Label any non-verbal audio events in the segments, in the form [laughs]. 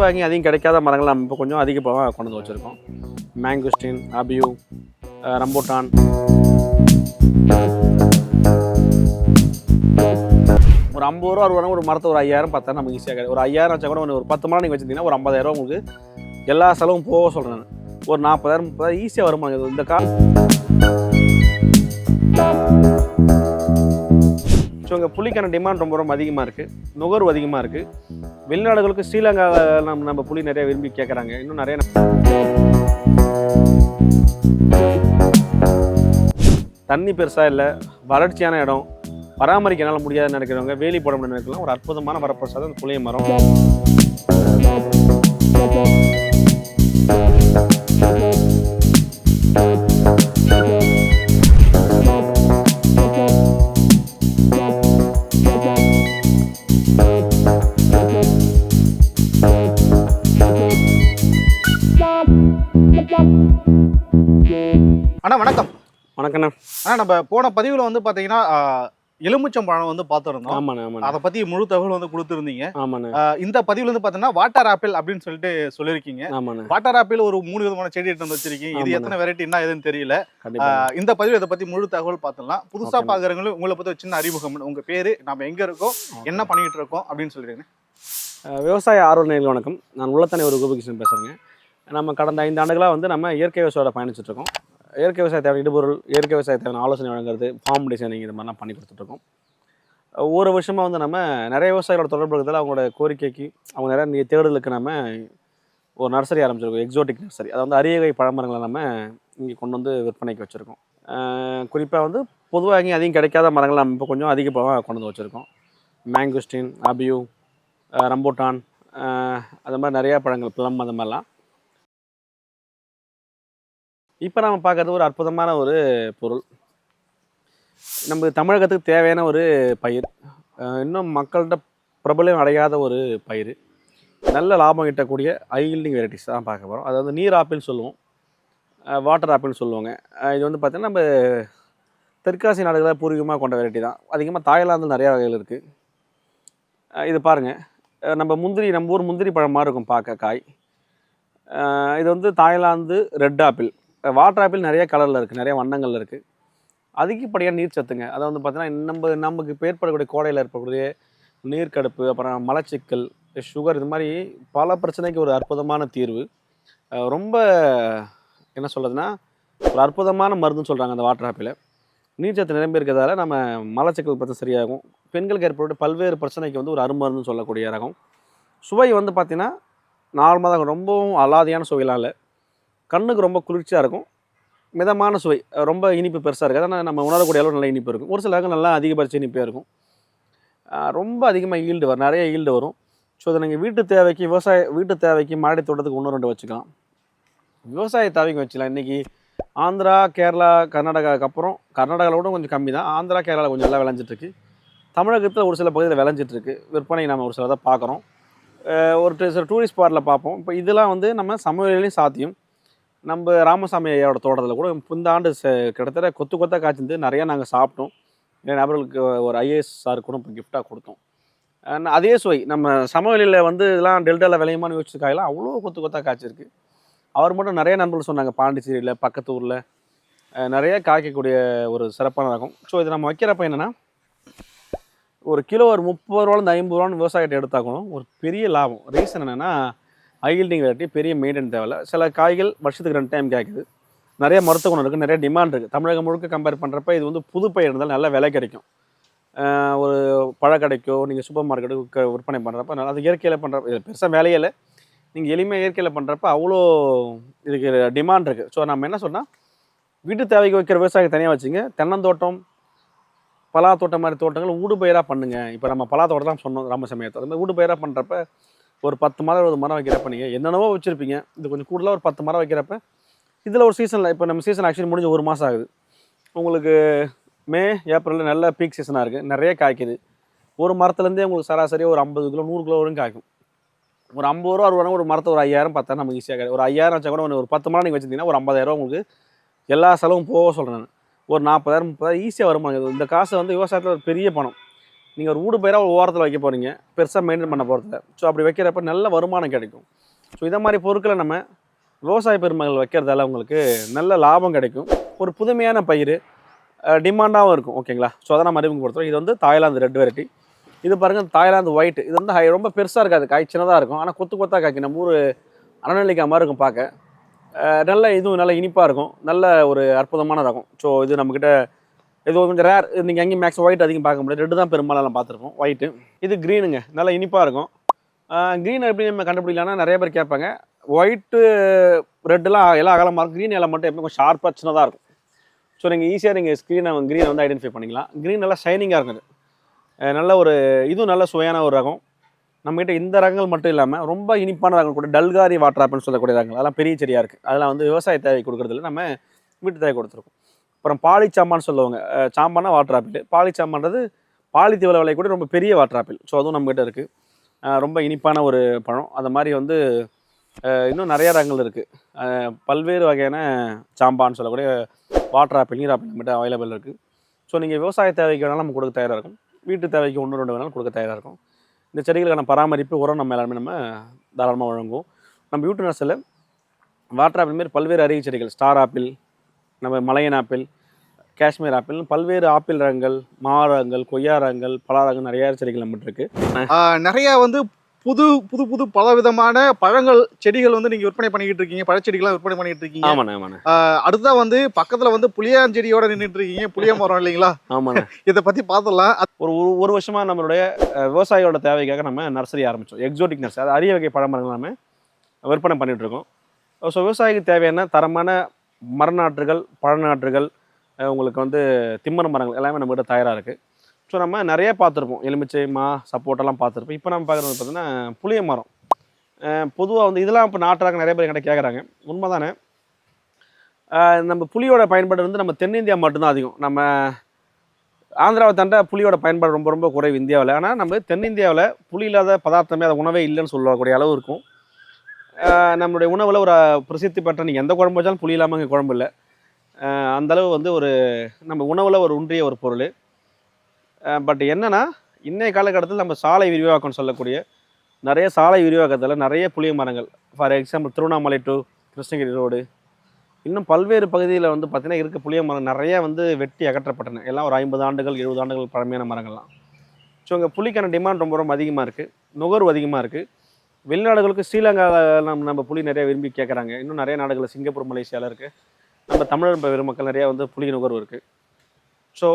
பொதுவாக எங்கேயும் அதிகம் கிடைக்காத மரங்கள் நம்ம இப்போ கொஞ்சம் அதிகமாக கொண்டு வந்து வச்சுருக்கோம். மேங்குஸ்டின் அபியூ ரம்போட்டான் ஒரு ஐம்பது ரூபா அறுபது ஒரு மரத்தை ஒரு ஐயாயிரம் பத்தாயிரம் நமக்கு ஈஸியாக கிடையாது ஒரு ஐயாயிரம் வச்சா கூட ஒரு பத்து மரம் நீங்கள் வச்சுருந்தீங்கன்னா ஒரு ஐம்பதாயிரம் உங்களுக்கு எல்லா செலவும் போக சொல்கிறேன் ஒரு நாற்பதாயிரம் முப்பதாயிரம் ஈஸியாக வருமா இது? இந்த கா ஸோ இங்கே புளிக்கான டிமாண்ட் ரொம்ப ரொம்ப அதிகமாக இருக்குது நுகர்வு அதிகமாக இருக்குது வெளிநாடுகளுக்கு ஸ்ரீலங்காவில் நம்ம நம்ம புளி நிறைய விரும்பி கேட்குறாங்க இன்னும் நிறைய தண்ணி பெருசாக இல்லை வறட்சியான இடம். பராமரிக்கனால முடியாதுன்னு நினைக்கிறவங்க வேலி போட முடியாது நினைக்கலாம். ஒரு அற்புதமான வரப்பிரசாதம் புளிய மரம். வணக்கம். வணக்கண்ணா. அண்ணா நம்ம போன பதிவில் வந்து பார்த்தீங்கன்னா ஆஹ், எலுமிச்சம்பழம் வந்து பார்த்துருந்தோம். ஆமாண்ணே ஆமாண்ணே. அதை பற்றி முழு தகவல் வந்து கொடுத்துருந்தீங்க. ஆமாண்ணே. இந்த பதிவில் வந்து பார்த்தீங்கன்னா வாட்டர் ஆப்பிள் அப்படின்னு சொல்லிட்டு சொல்லியிருக்கீங்க. ஆமாண்ணே. வாட்டர் ஆப்பிள் ஒரு மூணு விதமான செடி எடுத்து வந்து வச்சிருக்கீங்க. இது. எத்தனை வெரைட்டி என்ன எதுன்னு தெரியல. இந்த பதிவில் இதை பற்றி முழு தகவல் பார்த்துடலாம். புதுசாக. பார்க்குறவங்களும் உங்களை பற்றி சின்ன அறிமுகம் உங்கள் பேர் நம்ம எங்கே இருக்கோம் என்ன பண்ணிட்டு இருக்கோம் அப்படின்னு சொல்லிடுங்க. விவசாய ஆர்வல் நேயர்கள் வணக்கம். நான் உள்ளத்தனை ஒரு கோபிகிருஷ்ணன் பேசுகிறேங்க நம்ம கடந்த ஐந்து ஆண்டுகளாக வந்து நம்ம இயற்கை விவசாயோட பயணிச்சுட்டு இருக்கோம். இயற்கை விவசாய தேவை இடுபொருள் இயற்கை விவசாய தேவையான ஆலோசனை வழங்குறது ஃபார்ம் டிசைனிங் இது மாதிரிலாம் பண்ணி கொடுத்துட்ருக்கோம். ஒவ்வொரு வருஷமாக வந்து நம்ம நிறைய விவசாயிகளோட தொடர்பு இருக்கிறதால அவங்களோட கோரிக்கைக்கு அவங்க நிறைய தேடுதலுக்கு நம்ம ஒரு நர்சரி ஆரம்பிச்சிருக்கோம் எக்ஸோட்டிக் நர்சரி அதை வந்து அரியவகை பழமரங்களை நம்ம இங்கே கொண்டு வந்து விற்பனைக்கு வச்சுருக்கோம். குறிப்பாக வந்து பொதுவாக எங்கேயும் அதிகம் கிடைக்காத மரங்களை நம்ம இப்போ கொஞ்சம் அதிகமாக கொண்டு வந்து வச்சுருக்கோம். மேங்குஸ்டின் அபியூ ரம்போட்டான் அது மாதிரி நிறையா பழங்கள் பிளம் அந்த மாதிரிலாம். இப்போ நம்ம பார்க்குறது ஒரு அற்புதமான ஒரு பொருள். நம்ம தமிழகத்துக்கு தேவையான ஒரு பயிர். இன்னும் மக்கள்கிட்ட பிரபலம் அடையாத ஒரு பயிர் நல்ல லாபம் ஈட்டக்கூடிய ஐல்டிங் வெரைட்டிஸ் தான் பார்க்க போகிறோம் அதாவது நீர் ஆப்பிள்னு சொல்லுவோம். வாட்டர் ஆப்பிள்னு சொல்லுவாங்க. இது வந்து பார்த்திங்கன்னா நம்ம தெற்காசிய நாடுகளை பூர்வீகமாக கொண்ட வெரைட்டி தான். அதிகமாக தாய்லாந்தில் நிறையா வகைகள் இருக்குது இது பாருங்கள் நம்ம முந்திரி நம்ம ஊர் முந்திரி பழமாக இருக்கும் பார்க்க காய். இது வந்து Thailand red apple water apple நிறைய கலரில் இருக்குது நிறைய வண்ணங்களில் இருக்குது அதிகப்படியாக நீர் சத்துங்க. அதை வந்து பார்த்தீங்கன்னா நம்ம நமக்கு ஏற்படக்கூடிய கோடையில் இருக்கக்கூடிய நீர்க்கடுப்பு அப்புறம் மலச்சிக்கல் சுகர் இது மாதிரி பல பிரச்சனைக்கு ஒரு அற்புதமான தீர்வு. ரொம்ப என்ன சொல்கிறதுனா ஒரு அற்புதமான மருந்துன்னு சொல்கிறாங்க அந்த வாட்டர் ஆப்பிளை. நீர்ச்சத்து நிரம்பி இருக்கிறதால நம்ம மலச்சிக்கல் பிரச்சனை சரியாகும். பெண்களுக்கு ஏற்படக்கூடிய பல்வேறு பிரச்சனைக்கு வந்து ஒரு அருமருந்துன்னு சொல்லக்கூடிய ரகம். சுவை வந்து பார்த்திங்கன்னா நார்மலாக ரொம்பவும் அலாதியான சுவையெல்லாம் இல்லை. கண்ணுக்கு ரொம்ப குளிர்ச்சியாக இருக்கும். மிதமான சுவை ரொம்ப இனிப்பு பெருசாக இருக்குது. ஆனால் நம்ம உணரக்கூடிய அளவு நல்ல இனிப்பு இருக்கும். ஒரு சிலருக்கு நல்லா அதிகபட்ச இனிப்பாக இருக்கும். ரொம்ப அதிகமாக ஈல்டு வரும் நிறைய ஈல்டு வரும். ஸோ அதை நீங்கள் வீட்டு தேவைக்கு விவசாய வீட்டு தேவைக்கு மாடி தோட்டத்துக்கு ஒன்று ரெண்டு வச்சுக்கலாம். விவசாய தேவைக்கு வச்சுக்கலாம். இன்றைக்கி ஆந்திரா கேரளா கர்நாடகாவுக்கு அப்புறம் கர்நாடகாவில் கூட கொஞ்சம் கம்மி தான். ஆந்திரா கேரளாவில் கொஞ்சம் நல்லா விளைஞ்சிட்ருக்கு. தமிழகத்தில் ஒரு சில பகுதியில் விளைஞ்சிட்ருக்கு. விற்பனை நம்ம ஒரு சிலதை பார்க்குறோம். ஒரு சில டூரிஸ்ட் ஸ்பாட்டில் பார்ப்போம். இப்போ இதெல்லாம் வந்து நம்ம சமையலையும் சாத்தியம். நம்ம ராமசாமி ஐயாவோட தோட்டத்தில் கூட இந்த ஆண்டு ச- கிட்டத்தட்ட கொத்து கொத்தாக காய்ச்சிருந்து நிறையா நாங்கள் சாப்பிட்டோம். என் நபர்களுக்கு ஒரு ஐஏஎஸ் சார் கூட இப்போ கிஃப்டாக கொடுத்தோம். அதே சுவை. நம்ம சமவெளியில் வந்து இதெல்லாம் டெல்டாவில் விளையுமான்னு யோசிச்சு காயெல்லாம் அவ்வளோ கொத்து கொத்தாக காய்ச்சிருக்கு. அவர் மட்டும் நிறைய நண்பர்கள் சொன்னாங்க பாண்டிச்சேரியில் பக்கத்து ஊரில். நிறைய காய்க்கக்கூடிய ஒரு சிறப்பான ரகம். ஸோ இது நம்ம வைக்கிறப்ப என்னென்னா ஒரு கிலோ ஒரு முப்பது ரூபாலேருந்து ஐம்பது ரூபான்னு விவசாயிகிட்ட எடுத்தாக்கணும் ஒரு பெரிய லாபம். ரீசன் என்னென்னா ஐல்டிங் வெரைட்டி பெரிய மெயின்டைன் தேவையில்ல. சில காய்கள் வருஷத்துக்கு ரெண்டு டைம் கேட்குது நிறைய மருத்துவ குணம் இருக்குது நிறைய டிமாண்ட் இருக்குது தமிழகம் முழுக்க கம்பேர் பண்ணுறப்ப இது வந்து புது பயிர் இருந்தாலும் நல்ல விலை கிடைக்கும். ஒரு பழக்கடைக்கோ நீங்கள் சூப்பர் மார்க்கெட்டுக்கு விற்பனை பண்ணுறப்ப நல்லா அது இயற்கையில் பண்ணுறப்ப இது பெருசாக வேலையே இல்லை. நீங்கள் எளிமையாக இயற்கையில் பண்ணுறப்ப அவ்வளோ இதுக்கு டிமாண்ட் இருக்குது ஸோ நம்ம என்ன சொன்னால் வீட்டு தேவைக்கு வைக்கிற விவசாயம் தனியாக வச்சுங்க. தென்னந்தோட்டம் பலா தோட்டம் மாதிரி தோட்டங்கள் ஊடு பயிராக இப்போ நம்ம பலா தோட்டம் தான் சொன்னோம் ராம சமயத்தை அது மாதிரி ஊடு பயிராக பண்ணுறப்ப ஒரு பத்து மரம் இருபது மரம் வைக்கிறப்ப நீங்கள் என்னென்னவோ வச்சுருப்பீங்க. இது கொஞ்சம் கூடுதலாக ஒரு பத்து மரம் வைக்கிறப்ப இதில் ஒரு சீசனில் இப்போ நம்ம சீசன் ஆக்சுவலி முடிஞ்சு ஒரு மாதம் ஆகுது. உங்களுக்கு மே ஏப்ரலில் நல்ல பீக் சீசனாக இருக்குது நிறைய காய்க்குது. ஒரு மரத்துலேருந்தே உங்களுக்கு சராசரியாக ஒரு ஐம்பது கிலோ நூறு கிலோ வரும் காய்க்கும். ஒரு ஐம்பது ரூபா அறுபது ஒரு மரத்தை ஒரு ஐயாயிரம் பத்தாயிரம் நமக்கு ஈஸியாக கிடையாது. ஒரு ஐயாயிரம் வச்சா கூட ஒரு பத்து மரம் நீங்கள் வச்சிருந்தீங்கன்னா ஒரு ஐம்பதாயிரம் உங்களுக்கு எல்லா செலவும் போக சொல்கிறேன் நான். ஒரு நாற்பதாயிரம் முப்பதாயிரம் ஈஸியாக வருமானம் இந்த காசு வந்து விவசாயத்தில் ஒரு பெரிய பணம். நீங்கள் ஒரு ஊடு பயிராக ஒரு ஓரத்தில் வைக்க போகிறீங்க பெருசாக மெயின்டைன் பண்ண போகிறதில்ல ஸோ அப்படி வைக்கிறப்ப நல்ல வருமானம் கிடைக்கும். ஸோ இதை மாதிரி பொருட்களை நம்ம விவசாய பெருமகள் வைக்கிறதால உங்களுக்கு நல்ல லாபம் கிடைக்கும். ஒரு புதுமையான பயிர் டிமாண்டாகவும் இருக்கும். ஓகேங்களா ஸோ அதை நம்ம அறிமுகப்படுத்துகிறோம் இது வந்து தாய்லாந்து ரெட் வெரைட்டி இது பாருங்கள் தாய்லாந்து ஒயிட் இது வந்து ஹை ரொம்ப பெருசாக இருக்காது. காய் சின்னதாக இருக்கும். ஆனால் கொத்து கொத்தாக காய்க்கும். நம்ம ஊர் அனநெல்லிக்காய் மாதிரி இருக்கும் பார்க்க. நல்ல இதுவும் நல்ல இனிப்பாக இருக்கும். நல்ல ஒரு அற்புதமான ரகம் ஸோ இது நம்மக்கிட்ட இது கொஞ்சம் ரேர் நீங்கள் எங்கேயும் மேக்ஸ் ஒயிட் அதிகம் பார்க்க முடியாது. ரெட்டு தான் பெரும்பாலும் பார்த்துருப்போம். ஒயிட்டு இது க்ரீனுங்க நல்லா இனிப்பாக இருக்கும். க்ரீன் எப்படி நம்ம கண்டுபிடிக்கலாம்னா நிறைய பேர் கேட்பாங்க. ஒயிட்டு ரெட்டெலாம் எல்லாம் அகலமாக இருக்கும். க்ரீன் எல்லாம் மட்டும் எப்பவும் கொஞ்சம் ஷார்ப்பாக சின்னதாக இருக்கும். ஸோ நீங்கள் ஈஸியாக நீங்கள் ஸ்க்ரீனை க்ரீனை வந்து ஐடென்டிஃபை பண்ணிக்கலாம். க்ரீன் நல்லா ஷைனிங்காக இருக்குது நல்ல ஒரு இதுவும் நல்ல சுவையான ஒரு ரகம். நம்மகிட்ட இந்த ரகங்கள் மட்டும் இல்லாமல் ரொம்ப இனிப்பான ரகம் கூட டல்காரி வாட்டர் ஆப்பிள்னு சொல்லக்கூடிய ரகங்கள். அதெல்லாம் பெரிய செடியாக இருக்குது அதெல்லாம் வந்து விவசாய தேவை கொடுக்குறதுல நம்ம வீட்டு தேவை கொடுத்துருக்கோம். அப்புறம் பாலி சாம்பான்னு சொல்லுவாங்க சாம்பானா வாட்டர் ஆப்பிள் பாலி சாம்பான்றது பாலித்தீவில் விளையக்கூடிய ரொம்ப பெரிய வாட்டர் ஆப்பிள் ஸோ அதுவும் நம்மகிட்ட இருக்குது ரொம்ப இனிப்பான ஒரு பழம். அந்த மாதிரி வந்து இன்னும் நிறைய ரகங்கள் இருக்குது பல்வேறு வகையான சாம்பான்னு சொல்லக்கூடிய வாட்டர் ஆப்பிள் நீர் ஆப்பிள் நம்மகிட்ட அவைலபிள் இருக்குது ஸோ நீங்கள் விவசாய தேவைக்கு வேணாலும் நம்ம கொடுக்க தயாராக இருக்கும். வீட்டு தேவைக்கு ஒன்று ரெண்டு வேணாலும் கொடுக்க தயாராக இருக்கும். இந்த செடிகளுக்கான பராமரிப்பு உரம் நம்ம எல்லாருமே நம்ம தாராளமாக வழங்குவோம். நம்ம யூட்டு நர்ஸில் வாட்டர் ஆப்பிள் மாரி பல்வேறு அரிய செடிகள் ஸ்டார் ஆப்பிள் நம்ம மலையன் ஆப்பிள் காஷ்மீர் ஆப்பிள் பல்வேறு ஆப்பிள் ரகங்கள் மா ரகங்கள் கொய்யா ரகங்கள் பல ரகங்கள் நிறைய செடிகள் நம்மகிட்ட இருக்குது ஆஹ் நிறைய வந்து புது புது புது பல விதமான பழங்கள் செடிகள் வந்து நீங்க விற்பனை பண்ணிக்கிட்டு இருக்கீங்க பழச்செடிகள்லாம் விற்பனை பண்ணிட்டு இருக்கீங்க. ஆமாண்ணே ஆமாண்ணே. ஆஹ் அடுத்ததா வந்து பக்கத்துல வந்து புளியாஞ்செடியோட நின்றுட்டு இருக்கீங்க புளிய மரம் இல்லைங்களா? ஆமாண்ணே. [laughs] இதை பத்தி பார்த்தலாம் ஒரு ஒரு வருஷமாக நம்மளுடைய அஹ், விவசாயியோட தேவைக்காக நம்ம நர்சரி ஆரம்பித்தோம் எக்ஸோட்டிக் நர்சரி அது அரிய வகை பழமரங்கள் நம்ம விற்பனை பண்ணிட்டு இருக்கோம். ஸோ விவசாயிக்கு தேவையான தரமான மரநாற்றுகள் பழநாற்றுகள் உங்களுக்கு வந்து திம்மர மரங்கள் எல்லாமே நம்மகிட்ட தயாராக இருக்குது ஸோ நம்ம நிறைய பார்த்துருப்போம். எலுமிச்சை மா சப்போட்டெல்லாம் பார்த்துருப்போம். இப்போ நம்ம பார்க்குறது பார்த்தீங்கன்னா புளிய மரம். பொதுவாக வந்து இதெல்லாம் இப்போ நாட்டுறாங்க நிறைய பேர் என்கிட்ட கேட்குறாங்க உண்மை தானே நம்ம புளியோட பயன்பாடு வந்து நம்ம தென்னிந்தியா மட்டும்தான் அதிகம். நம்ம ஆந்திராவை தாண்ட புளியோட பயன்பாடு ரொம்ப ரொம்ப குறைவு இந்தியாவில். ஆனால் நம்ம தென்னிந்தியாவில் புளி இல்லாத பதார்த்தமே அது உணவே இல்லைன்னு சொல்லக்கூடிய அளவு இருக்கும். நம்மளுடைய உணவில் ஒரு பிரசித்தி பெற்ற நீங்கள் எந்த குழம்பு வச்சாலும் புளி இல்லாமல் இங்கே குழம்பு இல்லை. அந்தளவு வந்து ஒரு நம்ம உணவில் ஒரு ஒன்றிய ஒரு பொருள். பட் என்னென்னா இன்றைய காலகட்டத்தில் நம்ம சாலை விரிவாக்கம் சொல்லக்கூடிய நிறைய சாலை விரிவாக்கத்தில் நிறைய புளிய மரங்கள். For example Tiruvannamalai to Krishnagiri road இன்னும் பல்வேறு பகுதியில் வந்து பார்த்திங்கன்னா இருக்க புளிய மரம் நிறைய வந்து வெட்டி அகற்றப்பட்டன. எல்லாம் ஒரு ஐம்பது ஆண்டுகள் எழுபது ஆண்டுகள் பழமையான மரங்கள்லாம். ஸோ இங்கே புளிக்கான டிமாண்ட் ரொம்ப ரொம்ப அதிகமாக இருக்குது நுகர்வு அதிகமாக இருக்குது வெளிநாடுகளுக்கு ஸ்ரீலங்காவில் நம்ம நம்ம புளி நிறைய விரும்பி கேட்குறாங்க இன்னும் நிறைய நாடுகளில் சிங்கப்பூர் மலேசியாவில் இருக்குது நம்ம தமிழர் பெருமக்கள் நிறையா வந்து புளி நுகர்வு இருக்குது ஸோ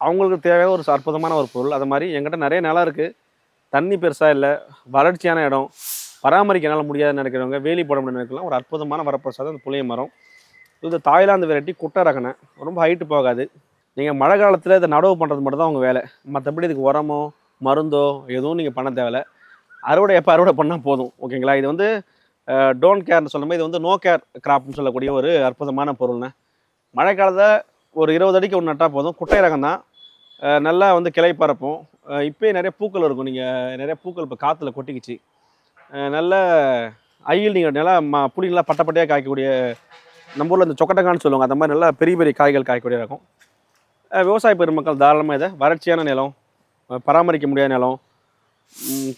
அவங்களுக்கு தேவையான ஒரு அற்புதமான ஒரு பொருள். அது மாதிரி எங்கிட்ட நிறைய நிலம் இருக்குது தண்ணி பெருசாக இல்லை. வறட்சியான இடம். பராமரிக்கனால முடியாதுன்னு நினைக்கிறவங்க வேலி போட முடியும் நினைக்கலாம். ஒரு அற்புதமான வரப்பிரசாதம் அந்த புளிய மரம். இது தாய்லாந்து வெரைட்டி குட்டை ரகனை. ரொம்ப ஹைட்டு போகாது. நீங்கள் மழை காலத்தில் இதை நடவு பண்ணுறது மட்டும் தான் உங்கள் வேலை. மற்றபடி இதுக்கு உரமோ மருந்தோ எதுவும் நீங்கள் பண்ண தேவையில்ல. அறுவடை எப்போ அறுவடை பண்ணால் போதும் ஓகேங்களா? இது வந்து டோன்ட் கேர்னு சொல்லும்போது இது வந்து நோ கேர் கிராப்னு சொல்லக்கூடிய ஒரு அற்புதமான பொருள்னு மழை காலத்தில் ஒரு இருபது அடிக்கு ஒன்று நட்டால் போதும். குட்டை ரகம் தான் நல்லா வந்து கிளை பரப்பும். இப்போயே நிறைய பூக்கள் இருக்கும். நீங்கள் நிறைய பூக்கள் இப்போ காற்றுல கொட்டிக்கிச்சு. நல்ல ஐயில் நீங்கள் நல்லா ம புளி நல்லா பட்டப்பட்டையாக காய்க்கக்கூடிய நம்ம ஊரில் இந்த சொக்கட்டங்கான்னு சொல்லுவாங்க அந்த மாதிரி நல்லா பெரிய பெரிய காய்கள் காய்க்கக்கூடிய இருக்கும் விவசாய பெருமக்கள் தாராளமாக இதை வறட்சியான நிலம் பராமரிக்க முடியாத நிலம்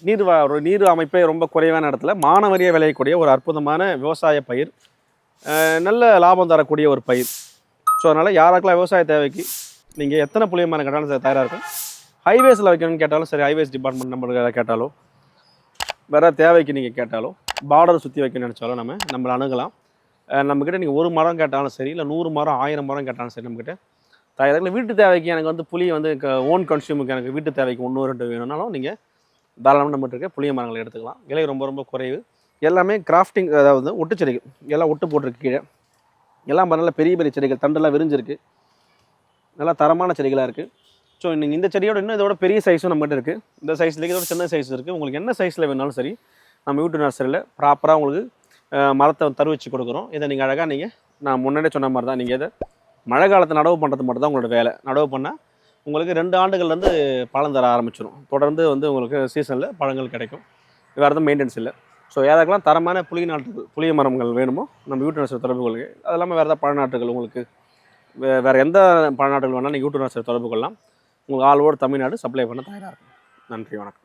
நீர் ஒரு நீர் அமைப்பே ரொம்ப குறைவான இடத்துல மானவரியாக விளையக்கூடிய ஒரு அற்புதமான விவசாய பயிர். நல்ல லாபம் தரக்கூடிய ஒரு பயிர். ஸோ அதனால் யாராக்கெல்லாம் விவசாய தேவைக்கு நீங்கள் எத்தனை புளியமான கேட்டாலும் சரி தயாராக இருக்கும் ஹைவேஸில் வைக்கணும்னு கேட்டாலும் சரி ஹைவேஸ் டிபார்ட்மெண்ட் நம்மளுக்கு கேட்டாலோ வேறு தேவைக்கு நீங்கள் கேட்டாலோ பார்டர் சுற்றி வைக்கணும்னு நினச்சாலும் நம்ம நம்மளை அணுகலாம். நம்மக்கிட்ட நீங்கள் ஒரு மரம் கேட்டாலும் சரி இல்லை நூறு மரம் ஆயிரம் மரம் கேட்டாலும் சரி நம்மக்கிட்ட தயாராக இல்லை வீட்டு தேவைக்கு எனக்கு வந்து புளி வந்து ஓன் கன்சியூமுக்கு எனக்கு வீட்டு தேவைக்கு ஒன்று ரெண்டு வேணும்னாலும் நீங்கள் தாராளமாக நம்மகிட்ட இருக்க புளிய மரங்களை எடுத்துக்கலாம். விலை ரொம்ப ரொம்ப குறைவு. எல்லாமே கிராஃப்டிங் அதாவது ஒட்டு செடிகள். எல்லாம் ஒட்டு போட்டிருக்கு கீழே. எல்லாம் நல்ல பெரிய பெரிய செடிகள். தண்டெல்லாம் விரிஞ்சிருக்கு. நல்லா தரமான செடிகளாக இருக்குது ஸோ நீங்கள் இந்த செடியோட இன்னும் இதோட பெரிய சைஸும் நம்மகிட்ட இருக்குது இந்த சைஸில் இதோட சின்ன சைஸ் இருக்குது உங்களுக்கு என்ன சைஸில் வேணாலும் சரி நம்ம யூடியூப் நர்சரியில் ப்ராப்பராக உங்களுக்கு மரத்தை தருவிச்சு கொடுக்குறோம். இதை நீங்கள் அழகாக நீங்கள் நான் முன்னாடியே சொன்ன மாதிரி தான் நீங்கள் இதை மழை காலத்தை நடவு பண்ணுறது மட்டும் தான் உங்களோட வேலை. நடவு பண்ணால் உங்களுக்கு ரெண்டு ஆண்டுகள்லேருந்து பழம் தர ஆரம்பிச்சிடும் தொடர்ந்து வந்து உங்களுக்கு சீசனில் பழங்கள் கிடைக்கும். வேறு எதுவும் மெயின்டெனன்ஸ் இல்லை. ஸோ யாராக்கெல்லாம் தரமான புளிய நாட்டுகள் புளிய மரங்கள் வேணுமோ நம்ம யூடியூப் நர்சரி தொடர்பு கொள்கை அது இல்லாமல் வேறு ஏதாவது பழநாட்டுகள் உங்களுக்கு வே வேறு எந்த பழநாட்டுகள் வேணாலும் நீங்கள் யூடியூப் நர்சரி தொடர்பு கொள்ளலாம். உங்களுக்கு ஆல் ஓவர் தமிழ்நாடு சப்ளை பண்ண தயாராக இருக்கும் நன்றி வணக்கம்.